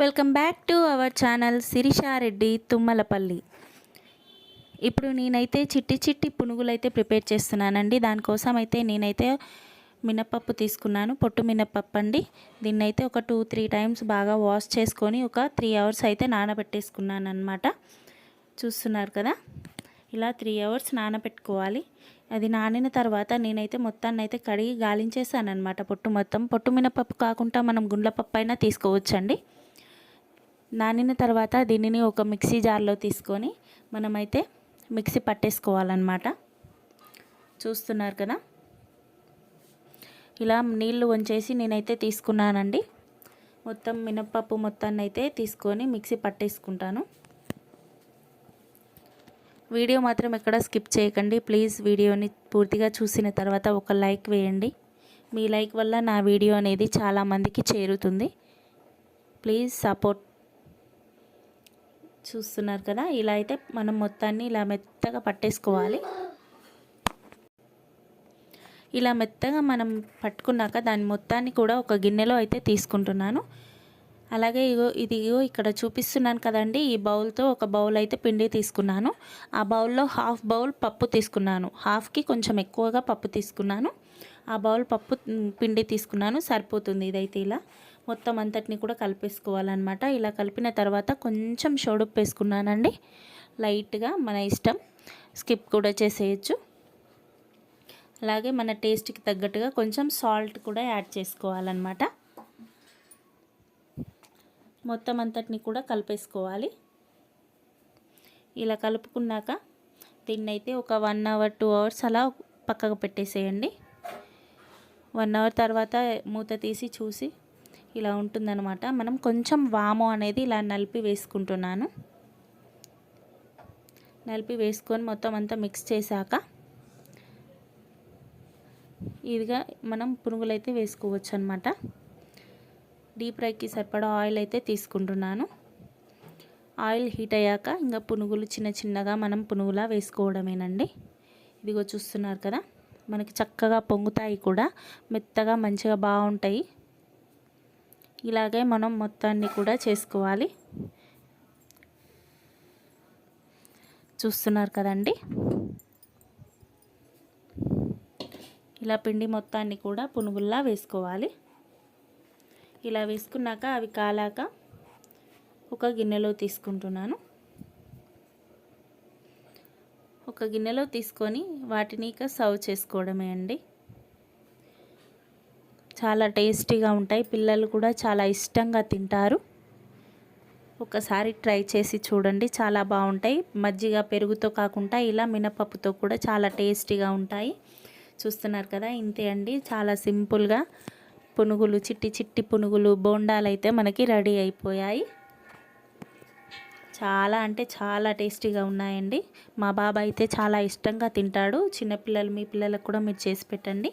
Welcome back to our channel Sirisha Reddy Tummalapalli. ఇప్పుడు నేనైతే చిట్టి చిట్టి పునుగులు అయితే ప్రిపేర్ చేస్తున్నానండి. దానికోసం అయితే నేనైతే మినపప్పు తీసుకున్నాను. పొట్టు మినపప్పు అండి దీన్ని అయితే ఒక టూ త్రీ టైమ్స్ బాగా వాష్ చేసుకొని ఒక త్రీ అవర్స్ అయితే నానబెట్టేసుకున్నాను అనమాట చూస్తున్నారు కదా? ఇలా త్రీ అవర్స్ నానబెట్టుకోవాలి. అది నానిన తర్వాత నేనైతే మొత్తాన్ని అయితే కడిగి గాలించేసాను అనమాట పొట్టు మొత్తం పొట్టు మినపప్పు కాకుండా మనం గుండ్లపప్పు అయినా తీసుకోవచ్చండి. నానిన తర్వాత దీనిని ఒక మిక్సీ జార్లో తీసుకొని మనమైతే మిక్సీ పట్టేసుకోవాలన్నమాట. చూస్తున్నారు కదా? ఇలా నీళ్ళు వంచేసి నేనైతే తీసుకున్నానండి. మొత్తం మినప్పప్పు మొత్తాన్ని అయితే తీసుకొని మిక్సీ పట్టేసుకుంటాను. వీడియో మాత్రం ఎక్కడ స్కిప్ చేయకండి. ప్లీజ్ వీడియోని పూర్తిగా చూసిన తర్వాత ఒక లైక్ వేయండి. మీ లైక్ వల్ల నా వీడియో అనేది చాలామందికి చేరుతుంది. ప్లీజ్ సపోర్ట్ చూస్తున్నారు కదా ఇలా అయితే మనం మొత్తాన్ని ఇలా మెత్తగా పట్టేసుకోవాలి. ఇలా మెత్తగా మనం పట్టుకున్నాక దాని మొత్తాన్ని కూడా ఒక గిన్నెలో అయితే తీసుకుంటున్నాను. అలాగే ఇగో ఇదిగో ఇక్కడ చూపిస్తున్నాను కదండి ఈ బౌల్తో ఒక బౌల్ అయితే పిండి తీసుకున్నాను. ఆ బౌల్లో హాఫ్ బౌల్ పప్పు తీసుకున్నాను. హాఫ్కి కొంచెం ఎక్కువగా పప్పు తీసుకున్నాను. ఆ బౌల్ పప్పు పిండి తీసుకున్నాను. సరిపోతుంది ఇదైతే ఇలా. మొత్తం అంతటిని కూడా కలిపేసుకోవాలన్నమాట. ఇలా కలిపిన తర్వాత కొంచెం షోడుపు వేసుకున్నానండి. లైట్గా మన ఇష్టం. స్కిప్ కూడా చేసేయచ్చు. అలాగే మన టేస్ట్కి తగ్గట్టుగా కొంచెం సాల్ట్ కూడా యాడ్ చేసుకోవాలన్నమాట. మొత్తం అంతటిని కూడా కలిపేసుకోవాలి. ఇలా కలుపుకున్నాక దీన్ని అయితే ఒక వన్ అవర్ టూ అవర్స్ అలా పక్కకు పెట్టేసేయండి. వన్ అవర్ తర్వాత మూత తీసి చూసి ఇలా ఉంటుందన్నమాట. మనం కొంచెం వాము అనేది ఇలా నలిపి వేసుకుంటున్నాను. నలిపి వేసుకొని మొత్తం అంతా మిక్స్ చేశాక ఇదిగా మనం పునుగులు అయితే వేసుకోవచ్చు అనమాట డీప్ ఫ్రైకి సరిపడా ఆయిల్ అయితే తీసుకుంటున్నాను. ఆయిల్ హీట్ అయ్యాక ఇంకా పునుగులు చిన్న చిన్నగా మనం పునుగులా వేసుకోవడమేనండి. ఇదిగో చూస్తున్నారు కదా మనకి చక్కగా పొంగుతాయి కూడా మెత్తగా మంచిగా బాగుంటాయి. ఇలాగే మనం మొత్తాన్ని కూడా చేసుకోవాలి. చూస్తున్నారు కదండి? ఇలా పిండి మొత్తాన్ని కూడా పునుగుల్లా వేసుకోవాలి. ఇలా వేసుకున్నాక అవి కాలాక ఒక గిన్నెలో తీసుకుంటున్నాను. ఒక గిన్నెలో తీసుకొని వాటిని ఇక సర్వ్ చేసుకోవడమే అండి. చాలా టేస్టీగా ఉంటాయి. పిల్లలు కూడా చాలా ఇష్టంగా తింటారు. ఒకసారి ట్రై చేసి చూడండి. చాలా బాగుంటాయి. మజ్జిగ పెరుగుతో కాకుండా ఇలా మినపప్పుతో కూడా చాలా టేస్టీగా ఉంటాయి. చూస్తున్నారు కదా? ఇంతే అండి. చాలా సింపుల్గా పునుగులు చిట్టి చిట్టి పునుగులు బోండాలు అయితే మనకి రెడీ అయిపోయాయి. చాలా అంటే చాలా టేస్టీగా ఉన్నాయండి. మా బాబా అయితే చాలా ఇష్టంగా తింటాడు. చిన్నపిల్లలు మీ పిల్లలకు కూడా మీరు చేసి పెట్టండి.